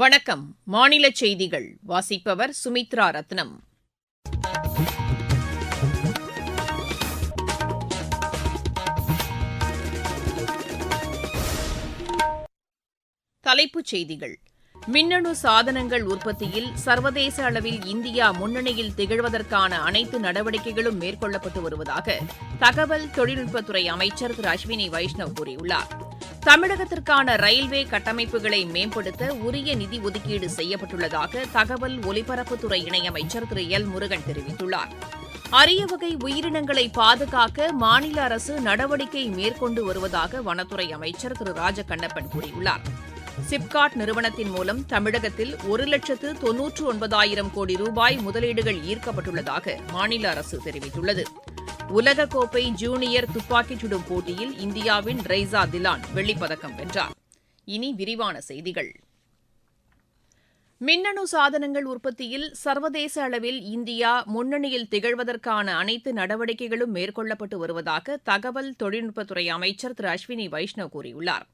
வணக்கம். மாநில செய்திகள். வாசிப்பவர் சுமித்ரா ரத்னம். தலைப்புச் செய்திகள். மின்னணு சாதனங்கள் உற்பத்தியில் சர்வதேச அளவில் இந்தியா முன்னணியில் திகழ்வதற்கான அனைத்து நடவடிக்கைகளும் மேற்கொள்ளப்பட்டு வருவதாக தகவல் தொழில்நுட்பத்துறை அமைச்சர் திரு அஸ்வினி வைஷ்ணவ் கூறியுள்ளார். தமிழகத்திற்கான ரயில்வே கட்டமைப்புகளை மேம்படுத்த உரிய நிதி ஒதுக்கீடு செய்யப்பட்டுள்ளதாக தகவல் ஒலிபரப்புத்துறை இணையமைச்சர் திரு. எல். முருகன் தெரிவித்துள்ளார். அரிய வகை உயிரினங்களை பாதுகாக்க மாநில அரசு நடவடிக்கை மேற்கொண்டு வருவதாக வனத்துறை அமைச்சர் திரு. ராஜகண்ணப்பன் கூறியுள்ளார். சிப்காட் நிறுவனத்தின் மூலம் தமிழகத்தில் ஒரு லட்சத்து தொன்னூற்று ஒன்பதாயிரம் கோடி ரூபாய் முதலீடுகள் ஈர்க்கப்பட்டுள்ளதாக மாநில அரசு தெரிவித்துள்ளது. உலகக்கோப்பை ஜூனியர் துப்பாக்கிச் சுடும் போட்டியில் இந்தியாவின் ரெய்சா திலான் வெள்ளிப்பதக்கம் வென்றார். இனி விரிவான செய்திகள். மின்னணு சாதனங்கள் உற்பத்தியில் சர்வதேச அளவில் இந்தியா முன்னணியில் திகழ்வதற்கான அனைத்து நடவடிக்கைகளும் மேற்கொள்ளப்பட்டு வருவதாக தகவல் தொழில்நுட்பத்துறை அமைச்சர் திரு அஸ்வினி வைஷ்ணவ் கூறியுள்ளார்.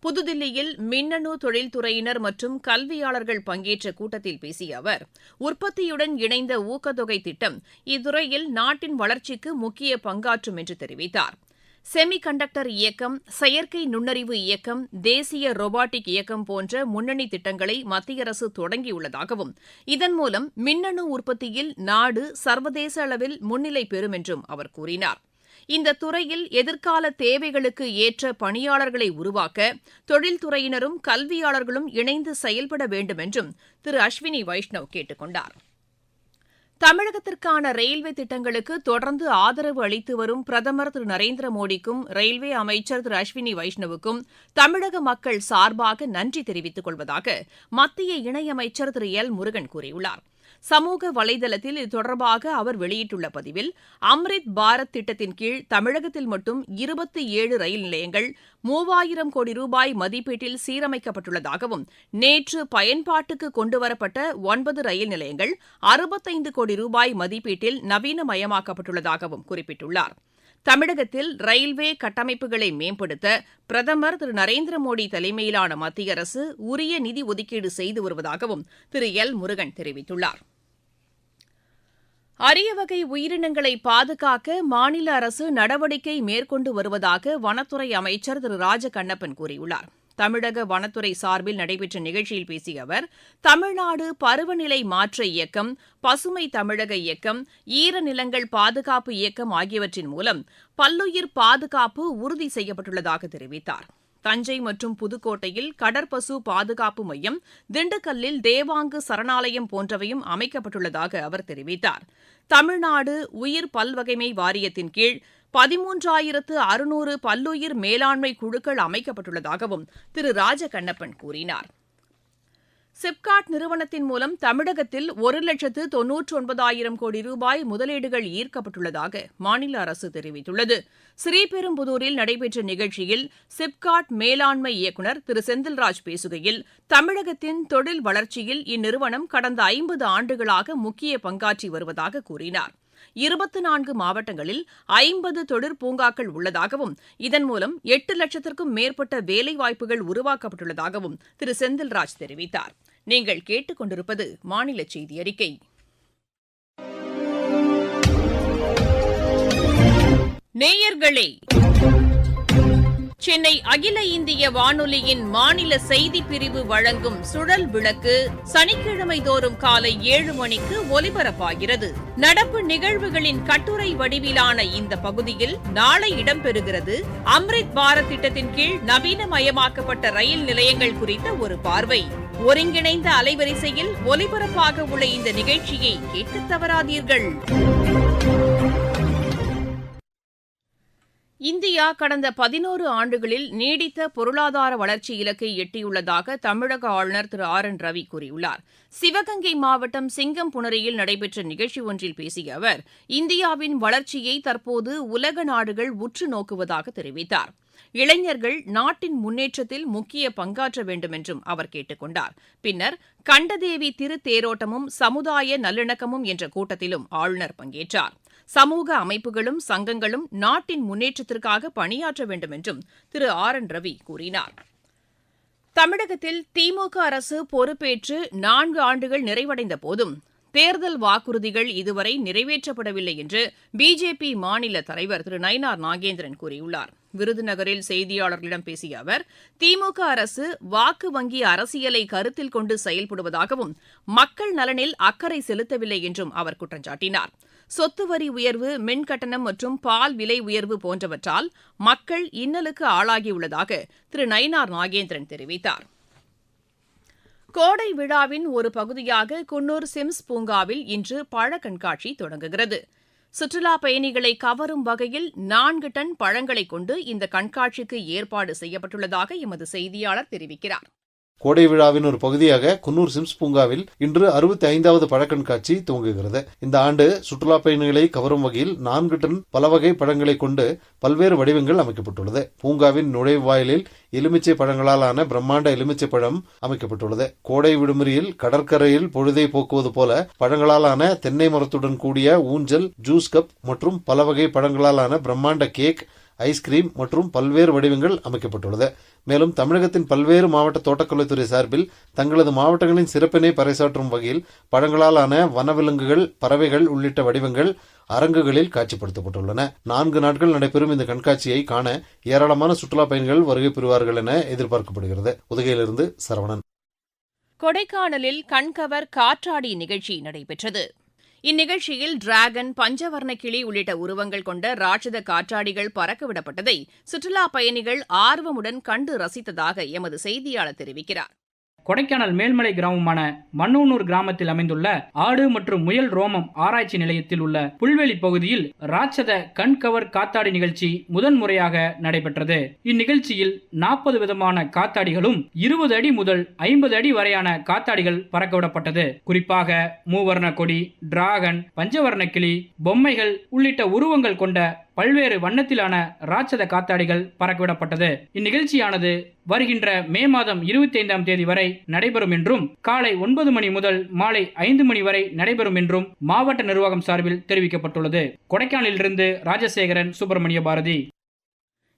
புதுதில்லியில் மின்னணு தொழில்துறையினர் மற்றும் கல்வியாளர்கள் பங்கேற்ற கூட்டத்தில் பேசிய அவர் உற்பத்தியுடன் இணைந்த ஊக்கத்தொகை திட்டம் இத்துறையில் நாட்டின் வளர்ச்சிக்கு முக்கிய பங்காற்றும் என்று தெரிவித்தார். செமி கண்டக்டர் இயக்கம் செயற்கை நுண்ணறிவு இயக்கம் தேசிய ரோபாட்டிக் இயக்கம் போன்ற முன்னணி திட்டங்களை மத்திய அரசு தொடங்கியுள்ளதாகவும் இதன் மூலம் மின்னணு உற்பத்தியில் நாடு சர்வதேச அளவில் முன்னிலை பெறும் என்றும் அவர் கூறினார். இந்த துறையில் எதிர்கால தேவைகளுக்கு ஏற்ற பணியாளர்களை உருவாக்க தொழில்துறையினரும் கல்வியாளர்களும் இணைந்து செயல்பட வேண்டும் என்றும் திரு அஸ்வினி வைஷ்ணவ் கேட்டுக் கொண்டாா் தமிழகத்திற்கான ரயில்வே திட்டங்களுக்கு தொடர்ந்து ஆதரவு அளித்து வரும் பிரதமர் திரு நரேந்திர மோடிக்கும் ரயில்வே அமைச்சர் திரு அஸ்வினி வைஷ்ணவுக்கும் தமிழக மக்கள் சார்பாக நன்றி தெரிவித்துக் கொள்வதாக மத்திய இணையமைச்சர் திரு எல் முருகன் கூறியுள்ளார். சமூக வலைதளத்தில் இது தொடர்பாக அவர் வெளியிட்டுள்ள பதிவில் அம்ரித் பாரத் திட்டத்தின் கீழ் தமிழகத்தில் மட்டும் இருபத்தி ஏழு ரயில் நிலையங்கள் மூவாயிரம் கோடி ரூபாய் மதிப்பீட்டில் சீரமைக்கப்பட்டுள்ளதாகவும் நேற்று பயன்பாட்டுக்கு கொண்டுவரப்பட்ட ஒன்பது ரயில் நிலையங்கள் அறுபத்தைந்து கோடி ரூபாய் மதிப்பீட்டில் நவீனமயமாக்கப்பட்டுள்ளதாகவும் குறிப்பிட்டுள்ளார். தமிழகத்தில் ரயில்வே கட்டமைப்புகளை மேம்படுத்த பிரதமர் திரு நரேந்திர மோடி தலைமையிலான மத்திய அரசு உரிய நிதி ஒதுக்கீடு செய்து வருவதாகவும் திரு எல் முருகன் தெரிவித்துள்ளார். அரிய வகை உயிரினங்களை பாதுகாக்க மாநில அரசு நடவடிக்கை மேற்கொண்டு வருவதாக வனத்துறை அமைச்சர் திரு ராஜகண்ணப்பன் கூறியுள்ளார். தமிழக வனத்துறை சார்பில் நடைபெற்ற நிகழ்ச்சியில் பேசிய அவர் தமிழ்நாடு பருவநிலை மாற்ற இயக்கம் பசுமை தமிழக இயக்கம் ஈரநிலங்கள் பாதுகாப்பு இயக்கம் ஆகியவற்றின் மூலம் பல்லுயிர் பாதுகாப்பு உறுதி செய்யப்பட்டுள்ளதாக தெரிவித்தார். தஞ்சை மற்றும் புதுக்கோட்டையில் கடற்பசு பாதுகாப்பு மையம் திண்டுக்கல்லில் தேவாங்கு சரணாலயம் போன்றவையும் அமைக்கப்பட்டுள்ளதாக அவர் தெரிவித்தார். தமிழ்நாடு உயிர் பல்வகைமை வாரியத்தின் கீழ் பதிமூன்றாயிரத்து அறுநூறு பல்லுயிர் மேலாண்மை குழுக்கள் அமைக்கப்பட்டுள்ளதாகவும் திரு ராஜகண்ணப்பன் கூறினார். சிப்காட் நிறுவனத்தின் மூலம் தமிழகத்தில் ஒரு லட்சத்து தொன்னூற்று ஒன்பதாயிரம் கோடி ரூபாய் முதலீடுகள் ஈர்க்கப்பட்டுள்ளதாக மாநில அரசு தெரிவித்துள்ளது. ஸ்ரீபெரும்புதூரில் நடைபெற்ற நிகழ்ச்சியில் சிப்காட் மேலாண்மை இயக்குநர் திரு செந்தில்ராஜ் பேசுகையில் தமிழகத்தின் தொழில் வளர்ச்சியில் இந்நிறுவனம் கடந்த ஐம்பது ஆண்டுகளாக முக்கிய பங்காற்றி வருவதாக கூறினார். இருபத்தி நான்கு மாவட்டங்களில் ஐம்பது தொழிற்பூங்காக்கள் உள்ளதாகவும் இதன் மூலம் எட்டு லட்சத்திற்கும் மேற்பட்ட வேலைவாய்ப்புகள் உருவாக்கப்பட்டுள்ளதாகவும் திரு செந்தில்ராஜ் தெரிவித்தார். நீங்கள் கேட்டுக்கொண்டிருப்பது மாநில செய்தி அறிக்கை. நேயர்களே சென்னை அகில இந்திய வானொலியின் மாநில செய்திப் பிரிவு வழங்கும் சுழல் விளக்கு சனிக்கிழமை தோறும் காலை ஏழு மணிக்கு ஒலிபரப்பாகிறது. நடப்பு நிகழ்வுகளின் கட்டுரை வடிவிலான இந்த பகுதியில் நாளை இடம்பெறுகிறது. அம்ரித் பாரத் திட்டத்தின் கீழ் நவீனமயமாக்கப்பட்ட ரயில் நிலையங்கள் குறித்த ஒரு பார்வை. ஒருங்கிணைந்த அலைவரிசையில் ஒலிபரப்பாக உள்ள இந்த நிகழ்ச்சியை கேட்க தவறாதீர்கள். இந்தியா கடந்த பதினோரு ஆண்டுகளில் நீடித்த பொருளாதார வளர்ச்சி இலக்கை எட்டியுள்ளதாக தமிழக ஆளுநர் திரு ஆர் என் ரவி கூறியுள்ளார். சிவகங்கை மாவட்டம் சிங்கம் புனரியில் நடைபெற்ற நிகழ்ச்சி ஒன்றில் பேசிய அவர் இந்தியாவின் வளர்ச்சியை தற்போது உலக நாடுகள் உற்று நோக்குவதாக தெரிவித்தார். இளைஞர்கள் நாட்டின் முன்னேற்றத்தில் முக்கிய பங்காற்ற வேண்டும் என்றும் அவர் கேட்டுக் கொண்டார். பின்னர் கண்டதேவி திருத்தேரோட்டமும் சமுதாய நல்லிணக்கமும் என்ற கூட்டத்திலும் ஆளுநர் பங்கேற்றார். சமூக அமைப்புகளும் சங்கங்களும் நாட்டின் முன்னேற்றத்திற்காக பணியாற்ற வேண்டும் என்றும் திரு ஆர் என் ரவி கூறினார். தமிழகத்தில் திமுக அரசு பொறுப்பேற்று நான்கு ஆண்டுகள் நிறைவடைந்த போதும் தேர்தல் வாக்குறுதிகள் இதுவரை நிறைவேற்றப்படவில்லை என்று பிஜேபி மாநில தலைவர் திரு நயினார் நாகேந்திரன் கூறியுள்ளார். விருதுநகரில் செய்தியாளர்களிடம் பேசிய அவர் திமுக அரசு வாக்கு வங்கி அரசியலை கருத்தில் கொண்டு செயல்படுவதாகவும் மக்கள் நலனில் அக்கறை செலுத்தவில்லை என்றும் அவர் குற்றஞ்சாட்டினார் சொத்து வரி உயர்வு மின் கட்டணம் மற்றும் பால் விலை உயர்வு போன்றவற்றால் மக்கள் இன்னலுக்கு ஆளாகியுள்ளதாக திரு நயினார் நாகேந்திரன் தெரிவித்தார். கோடை விழாவின் ஒரு பகுதியாக குன்னூர் சிம்ஸ் பூங்காவில் இன்று பழ கண்காட்சி தொடங்குகிறது. சுற்றுலா பயணிகளை கவரும் வகையில் நான்கு டன் பழங்களை கொண்டு இந்த கண்காட்சிக்கு ஏற்பாடு செய்யப்பட்டுள்ளதாக எமது செய்தியாளர் தெரிவிக்கிறார். கோடை விழாவின் ஒரு பகுதியாக குன்னூர் சிம்ஸ் பூங்காவில் இன்று அறுபத்தி ஐந்தாவது பழக்கண்காட்சி துவங்குகிறது. இந்த ஆண்டு சுற்றுலா பயணிகளை கவரும் வகையில் நான்கு டன் பல வகை பழங்களை கொண்டு பல்வேறு வடிவங்கள் அமைக்கப்பட்டுள்ளது. பூங்காவின் நுழைவாயிலில் எலுமிச்சை பழங்களால் ஆன பிரம்மாண்ட எலுமிச்சை பழம் அமைக்கப்பட்டுள்ளது. கோடை விடுமுறையில் கடற்கரையில் பொழுதை போக்குவது போல பழங்களால் ஆன தென்னை மரத்துடன் கூடிய ஊஞ்சல் ஜூஸ் கப் மற்றும் பல வகை பழங்களால் ஆன பிரம்மாண்ட கேக் ஐஸ்கிரீம் மற்றும் பல்வேறு வடிவங்கள் அமைக்கப்பட்டுள்ளது. மேலும் தமிழகத்தின் பல்வேறு மாவட்ட தோட்டக்கலைத்துறை சார்பில் தங்களது மாவட்டங்களின் சிறப்பினை பறைசாற்றும் வகையில் பழங்களாலான வனவிலங்குகள் பறவைகள் உள்ளிட்ட வடிவங்கள் அரங்குகளில் காட்சிப்படுத்தப்பட்டுள்ளன. நான்கு நாட்கள் நடைபெறும் இந்த கண்காட்சியை காண ஏராளமான சுற்றுலா பயணிகள் வருகை பெறுவார்கள் என எதிர்பார்க்கப்படுகிறது. உதகையிலிருந்து சரவணன். கொடைக்கானலில் கண்கவர் காற்றாடி நிகழ்ச்சி நடைபெற்றது. இந்நிகழ்ச்சியில் டிராகன் பஞ்சவர்ண கிளி உள்ளிட்ட உருவங்கள் கொண்ட ராட்சத காற்றாடிகள் பறக்கவிடப்பட்டதை சுற்றுலாப் பயணிகள் ஆர்வமுடன் கண்டு ரசித்ததாக எமது செய்தியாளர் தெரிவிக்கிறார். கொடைக்கானல் மேல்மலை கிராமமான மண்ணூனூர் கிராமத்தில் அமைந்துள்ள ஆடு மற்றும் முயல் ரோமம் ஆராய்ச்சி நிலையத்தில் உள்ள புல்வெளி பகுதியில் ராட்சத கண்கவர் காத்தாடி நிகழ்ச்சி முதன்முறையாக நடைபெற்றது. இந்நிகழ்ச்சியில் நாற்பது விதமான காத்தாடிகளும் இருபது அடி முதல் ஐம்பது அடி வரையான காத்தாடிகள் பறக்கவிடப்பட்டது. குறிப்பாக மூவர்ண கொடி டிராகன் பஞ்சவர்ண கிளி பொம்மைகள் உள்ளிட்ட உருவங்கள் கொண்ட பல்வேறு வண்ணத்திலான ராட்சத காத்தாடிகள் பறக்கவிடப்பட்டது. இந்நிகழ்ச்சியானது வருகின்ற மே மாதம் இருபத்தி ஐந்தாம் தேதி வரை நடைபெறும் என்றும் காலை ஒன்பது மணி முதல் மாலை ஐந்து மணி வரை நடைபெறும் என்றும் மாவட்ட நிர்வாகம் சார்பில் தெரிவிக்கப்பட்டுள்ளது. கொடைக்கானலிலிருந்து ராஜசேகரன் சுப்பிரமணிய பாரதி.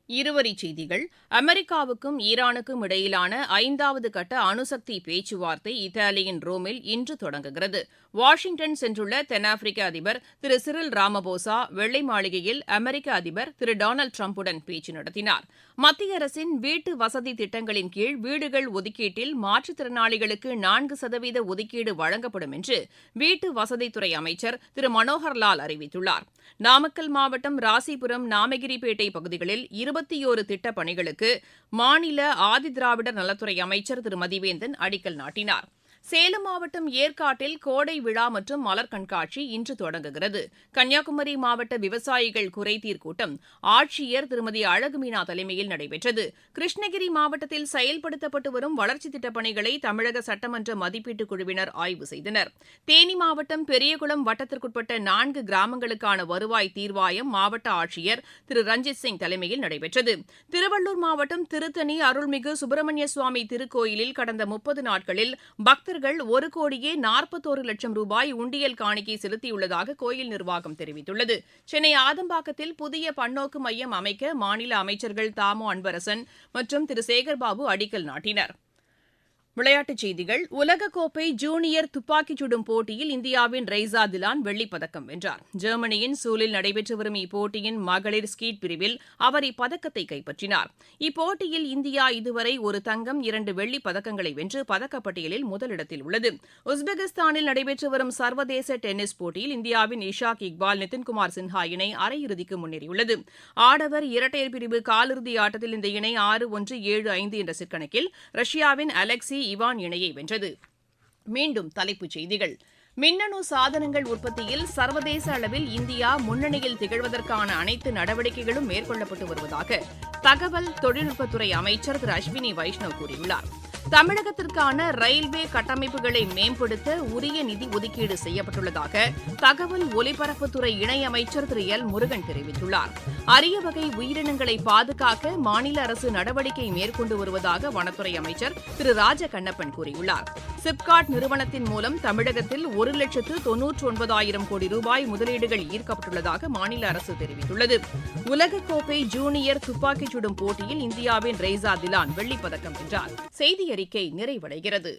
இருவரிச் செய்திகள். அமெரிக்காவுக்கும் ஈரானுக்கும் இடையிலான ஐந்தாவது கட்ட அணுசக்தி பேச்சுவார்த்தை இத்தாலியின் ரோமில் இன்று தொடங்குகிறது. வாஷிங்டன் சென்றுள்ள தென்னாப்பிரிக்க அதிபர் திரு சிறில் ராமபோசா வெள்ளை மாளிகையில் அமெரிக்க அதிபர் திரு டொனால்டு டிரம்புடன் பேச்சு நடத்தினார். மத்திய அரசின் வீட்டு வசதி திட்டங்களின் கீழ் வீடுகள் ஒதுக்கீட்டில் மாற்றுத்திறனாளிகளுக்கு நான்கு சதவீத ஒதுக்கீடு வழங்கப்படும் என்று வீட்டு வசதித்துறை அமைச்சர் திரு மனோகர்லால் அறிவித்துள்ளார். நாமக்கல் மாவட்டம் ராசிபுரம் நாமகிரிப்பேட்டை பகுதிகளில் இருபத்தியோரு திட்டப் பணிகளுக்கு மாநில ஆதிதிராவிடர் நலத்துறை அமைச்சர் திரு மதிவேந்தன் அடிக்கல் நாட்டினார். சேலம் மாவட்டம் ஏற்காட்டில் கோடை விழா மற்றும் மலர் கண்காட்சி இன்று தொடங்குகிறது. கன்னியாகுமரி மாவட்ட விவசாயிகள் குறைதீர் கூட்டம் ஆட்சியர் திருமதி அழகுமீனா தலைமையில் நடைபெற்றது. கிருஷ்ணகிரி மாவட்டத்தில் செயல்படுத்தப்பட்டு வரும் வளர்ச்சித் திட்டப் பணிகளை தமிழக சட்டமன்ற மதிப்பீட்டுக் குழுவினர் ஆய்வு செய்தனர். தேனி மாவட்டம் பெரியகுளம் வட்டத்திற்குட்பட்ட நான்கு கிராமங்களுக்கான வருவாய் தீர்வாயம் மாவட்ட ஆட்சியர் திரு. ரஞ்சித் சிங் தலைமையில் நடைபெற்றது. திருவள்ளூர் மாவட்டம் திருத்தணி அருள்மிகு சுப்பிரமணிய சுவாமி திருக்கோயிலில் கடந்த முப்பது நாட்களில் பக்தர் பக்தர்கள் ஒரு கோடியே நாற்பத்தோரு லட்சம் ரூபாய் உண்டியல் காணிக்கை செலுத்தியுள்ளதாக கோயில் நிர்வாகம் தெரிவித்துள்ளது. சென்னை ஆதம்பாக்கத்தில் புதிய பன்னோக்கு மையம் அமைக்க மாநில அமைச்சர்கள் தாமோ அன்பரசன் மற்றும் திரு சேகர்பாபு அடிக்கல் நாட்டினர். விளையாட்டுச் செய்திகள். உலகக்கோப்பை ஜூனியர் துப்பாக்கிச் சுடும் போட்டியில் இந்தியாவின் ரெய்சா திலான் வெள்ளிப்பதக்கம் வென்றார். ஜெர்மனியின் சூலில் நடைபெற்று வரும் இப்போட்டியின் மகளிர் ஸ்கீட் பிரிவில் அவர் இப்பதக்கத்தை கைப்பற்றினார். இப்போட்டியில் இந்தியா இதுவரை ஒரு தங்கம் இரண்டு வெள்ளிப் பதக்கங்களை வென்று பதக்கப்பட்டியலில் முதலிடத்தில் உள்ளது. உஸ்பெகிஸ்தானில் நடைபெற்று வரும் சர்வதேச டென்னிஸ் போட்டியில் இந்தியாவின் இஷாக் இக்பால் நிதின்குமார் சின்ஹா இணை அரையிறுதிக்கு முன்னேறியுள்ளது. ஆடவர் இரட்டையர் பிரிவு காலிறுதி ஆட்டத்தில் இந்த இணை ஆறு ஒன்று ஏழு ஐந்து என்ற சிற்கணக்கில் ரஷ்யாவின் அலெக்சி இவான் இணையை வென்றது. மீண்டும் தலைப்புச் செய்திகள். மின்னணு சாதனங்கள் உற்பத்தியில் சர்வதேச அளவில் இந்தியா முன்னணியில் திகழ்வதற்கான அனைத்து நடவடிக்கைகளும் மேற்கொள்ளப்பட்டு வருவதாக தகவல் தொழில்நுட்பத்துறை அமைச்சர் திரு அஸ்வினி வைஷ்ணவ் கூறியுள்ளார். தமிழகத்திற்கான ரயில்வே கட்டமைப்புகளை மேம்படுத்த உரிய நிதி ஒதுக்கீடு செய்யப்பட்டுள்ளதாக தகவல் ஒலிபரப்புத்துறை இணையமைச்சர் திரு. எல். முருகன் தெரிவித்துள்ளார். அரிய வகை உயிரினங்களை பாதுகாக்க மாநில அரசு நடவடிக்கை மேற்கொண்டு வருவதாக வனத்துறை அமைச்சர் திரு. ராஜ கண்ணப்பன் கூறியுள்ளார். சிப்காட் நிறுவனத்தின் மூலம் தமிழகத்தில் ஒரு லட்சத்து தொன்னூற்று ஒன்பதாயிரம் கோடி ரூபாய் முதலீடுகள் ஈர்க்கப்பட்டுள்ளதாக மாநில அரசு தெரிவித்துள்ளது. உலகக்கோப்பை ஜூனியர் துப்பாக்கிச் சுடும் போட்டியில் இந்தியாவின் ரெய்சா திலான் வெள்ளிப்பதக்கம் வென்றார். செய்தி அறிக்கை நிறைவடைகிறது.